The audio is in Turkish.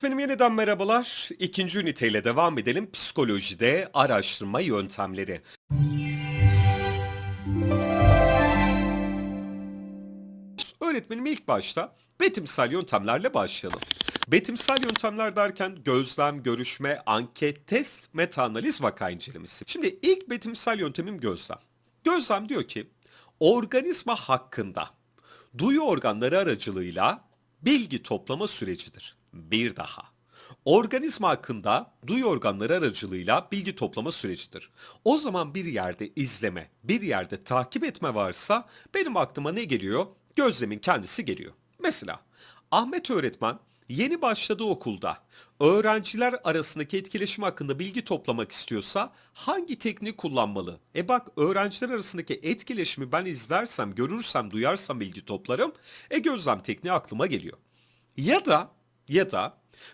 Efendim yeniden merhabalar. İkinci üniteyle devam edelim. Psikolojide araştırma yöntemleri. Öğretmenim ilk başta betimsel yöntemlerle başlayalım. Betimsel yöntemler derken gözlem, görüşme, anket, test, meta-analiz, vaka incelemesi. Şimdi ilk betimsel yöntemim gözlem. Gözlem diyor ki organizma hakkında duyu organları aracılığıyla bilgi toplama sürecidir. Bir daha. Organizma hakkında duyu organları aracılığıyla bilgi toplama sürecidir. O zaman bir yerde izleme, bir yerde takip etme varsa benim aklıma ne geliyor? Gözlemin kendisi geliyor. Mesela Ahmet öğretmen yeni başladığı okulda öğrenciler arasındaki etkileşim hakkında bilgi toplamak istiyorsa hangi tekniği kullanmalı? E bak öğrenciler arasındaki etkileşimi ben izlersem, görürsem, duyarsam bilgi toplarım. E gözlem tekniği aklıma geliyor. Ya da ya da